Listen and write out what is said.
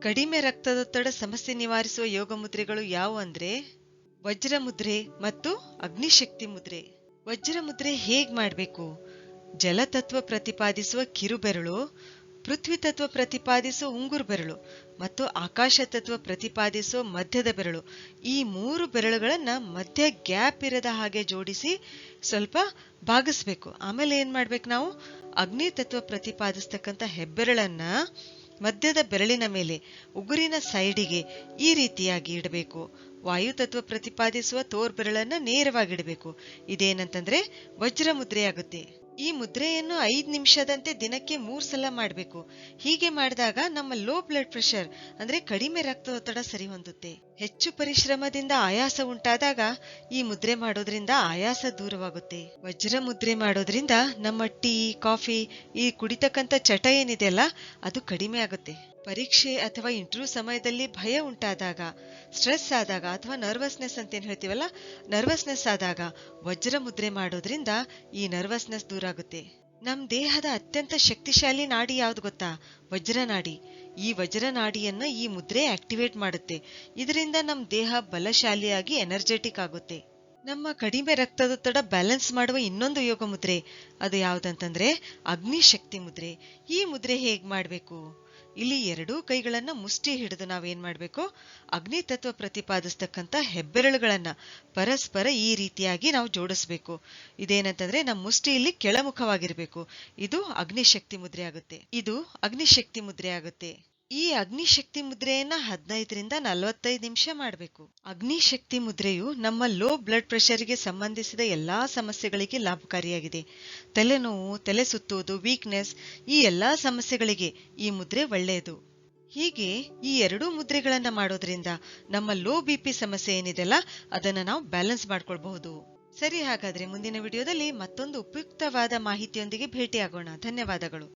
ಕಡಿಮೆ ರಕ್ತದೊತ್ತಡ ಸಮಸ್ಯೆ ನಿವಾರಿಸುವ ಯೋಗ ಮುದ್ರೆಗಳು ಯಾವುವು ಅಂದ್ರೆ ವಜ್ರ ಮುದ್ರೆ ಮತ್ತು ಅಗ್ನಿಶಕ್ತಿ ಮುದ್ರೆ. ವಜ್ರ ಮುದ್ರೆ ಹೇಗ್ ಮಾಡಬೇಕು? ಜಲತತ್ವ ಪ್ರತಿಪಾದಿಸುವ ಕಿರುಬೆರಳು, ಪೃಥ್ವಿ ತತ್ವ ಪ್ರತಿಪಾದಿಸುವ ಉಂಗುರು ಬೆರಳು ಮತ್ತು ಆಕಾಶ ತತ್ವ ಪ್ರತಿಪಾದಿಸುವ ಮಧ್ಯದ ಬೆರಳು. ಈ ಮೂರು ಬೆರಳುಗಳನ್ನ ಮಧ್ಯ ಗ್ಯಾಪ್ ಇರದ ಹಾಗೆ ಜೋಡಿಸಿ ಸ್ವಲ್ಪ ಬಾಗಿಸ್ಬೇಕು ಆಮೇಲೆ ಏನ್ ಮಾಡ್ಬೇಕು ನಾವು? ಅಗ್ನಿ ತತ್ವ ಪ್ರತಿಪಾದಿಸ್ತಕ್ಕಂಥ ಹೆಬ್ಬೆರಳನ್ನ ಮಧ್ಯದ ಬೆರಳಿನ ಮೇಲೆ ಉಗುರಿನ ಸೈಡಿಗೆ ಈ ರೀತಿಯಾಗಿ ಇಡಬೇಕು. ವಾಯು ತತ್ವ ಪ್ರತಿಪಾದಿಸುವ ತೋರ್ ನೇರವಾಗಿಡಬೇಕು ಇದೇನಂತಂದ್ರೆ ವಜ್ರ ಮುದ್ರೆಯಾಗುತ್ತೆ ಈ ಮುದ್ರೆಯನ್ನು ಐದು ನಿಮಿಷದಂತೆ ದಿನಕ್ಕೆ ಮೂರು ಸಲ ಮಾಡಬೇಕು. ಹೀಗೆ ಮಾಡಿದಾಗ ನಮ್ಮ ಲೋ ಬ್ಲಡ್ ಪ್ರೆಷರ್ ಅಂದ್ರೆ ಕಡಿಮೆ ರಕ್ತದೊತ್ತಡ ಸರಿ ಹೊಂದುತ್ತೆ. ಹೆಚ್ಚು ಪರಿಶ್ರಮದಿಂದ ಆಯಾಸ ಉಂಟಾದಾಗ ಈ ಮುದ್ರೆ ಮಾಡೋದ್ರಿಂದ ಆಯಾಸ ದೂರವಾಗುತ್ತೆ. ವಜ್ರ ಮುದ್ರೆ ಮಾಡೋದ್ರಿಂದ ನಮ್ಮ ಟೀ, ಕಾಫಿ ಈ ಕುಡಿತಕ್ಕಂಥ ಚಟ ಏನಿದೆಯಲ್ಲ ಅದು ಕಡಿಮೆ ಆಗುತ್ತೆ. ಪರೀಕ್ಷೆ ಅಥವಾ ಇಂಟರ್ವ್ಯೂ ಸಮಯದಲ್ಲಿ ಭಯ ಉಂಟಾದಾಗ ಸ್ಟ್ರೆಸ್ ಆದಾಗ ಅಥವಾ ನರ್ವಸ್ನೆಸ್ ಅಂತ ಏನು ಹೇಳ್ತೀವಲ್ಲ ನರ್ವಸ್ನೆಸ್ ಆದಾಗ ವಜ್ರ ಮುದ್ರೆ ಮಾಡೋದ್ರಿಂದ ಈ ನರ್ವಸ್ನೆಸ್ ದೂರ ಆಗುತ್ತೆ. ನಮ್ ದೇಹದ ಅತ್ಯಂತ ಶಕ್ತಿಶಾಲಿ ನಾಡಿ ಯಾವ್ದು ಗೊತ್ತಾ? ವಜ್ರನಾಡಿ ಈ ವಜ್ರನಾಡಿಯನ್ನು ಈ ಮುದ್ರೆ ಆಕ್ಟಿವೇಟ್ ಮಾಡುತ್ತೆ. ಇದರಿಂದ ನಮ್ಮ ದೇಹ ಬಲಶಾಲಿಯಾಗಿ ಎನರ್ಜೆಟಿಕ್ ಆಗುತ್ತೆ. ನಮ್ಮ ಕಡಿಮೆ ರಕ್ತದೊತ್ತಡ ಬ್ಯಾಲೆನ್ಸ್ ಮಾಡುವ ಇನ್ನೊಂದು ಯೋಗ ಮುದ್ರೆ. ಅದು ಯಾವುದಂತಂದ್ರೆ ಅಗ್ನಿಶಕ್ತಿ ಮುದ್ರೆ. ಈ ಮುದ್ರೆ ಹೇಗ್ ಮಾಡ್ಬೇಕು? ಇಲ್ಲಿ ಎರಡೂ ಕೈಗಳನ್ನ ಮುಷ್ಟಿ ಹಿಡಿದು ನಾವೇನ್ ಮಾಡ್ಬೇಕು? ಅಗ್ನಿ ತತ್ವ ಪ್ರತಿಪಾದಿಸ್ತಕ್ಕಂಥ ಹೆಬ್ಬೆರಳುಗಳನ್ನು ಪರಸ್ಪರ ಈ ರೀತಿಯಾಗಿ ನಾವು ಜೋಡಿಸ್ಬೇಕು. ಇದೇನಂತಂದ್ರೆ ನಮ್ಮ ಮುಷ್ಟಿ ಇಲ್ಲಿ ಕೆಳಮುಖವಾಗಿರ್ಬೇಕು. ಇದು ಅಗ್ನಿಶಕ್ತಿ ಮುದ್ರೆ ಆಗುತ್ತೆ. ಇದು ಅಗ್ನಿಶಕ್ತಿ ಮುದ್ರೆ ಆಗುತ್ತೆ. ಈ ಅಗ್ನಿಶಕ್ತಿ ಮುದ್ರೆಯನ್ನ ಹದಿನೈದರಿಂದ ನಲವತ್ತೈದು ನಿಮಿಷ ಮಾಡಬೇಕು. ಅಗ್ನಿಶಕ್ತಿ ಮುದ್ರೆಯು ನಮ್ಮ ಲೋ ಬ್ಲಡ್ ಪ್ರೆಷರ್ಗೆ ಸಂಬಂಧಿಸಿದ ಎಲ್ಲಾ ಸಮಸ್ಯೆಗಳಿಗೆ ಲಾಭಕಾರಿಯಾಗಿದೆ. ತಲೆನೋವು, ತಲೆ ಸುತ್ತುವುದು ವೀಕ್ನೆಸ್ ಈ ಎಲ್ಲಾ ಸಮಸ್ಯೆಗಳಿಗೆ ಈ ಮುದ್ರೆ ಒಳ್ಳೆಯದು. ಹೀಗೆ ಈ ಎರಡೂ ಮುದ್ರೆಗಳನ್ನ ಮಾಡೋದ್ರಿಂದ ನಮ್ಮ ಲೋ ಬಿ ಪಿ ಸಮಸ್ಯೆ ಏನಿದೆಲ್ಲ ಅದನ್ನ ನಾವು ಬ್ಯಾಲೆನ್ಸ್ ಮಾಡ್ಕೊಳ್ಬಹುದು. ಸರಿ, ಹಾಗಾದ್ರೆ ಮುಂದಿನ ವಿಡಿಯೋದಲ್ಲಿ ಮತ್ತೊಂದು ಉಪಯುಕ್ತವಾದ ಮಾಹಿತಿಯೊಂದಿಗೆ ಭೇಟಿಯಾಗೋಣ. ಧನ್ಯವಾದಗಳು.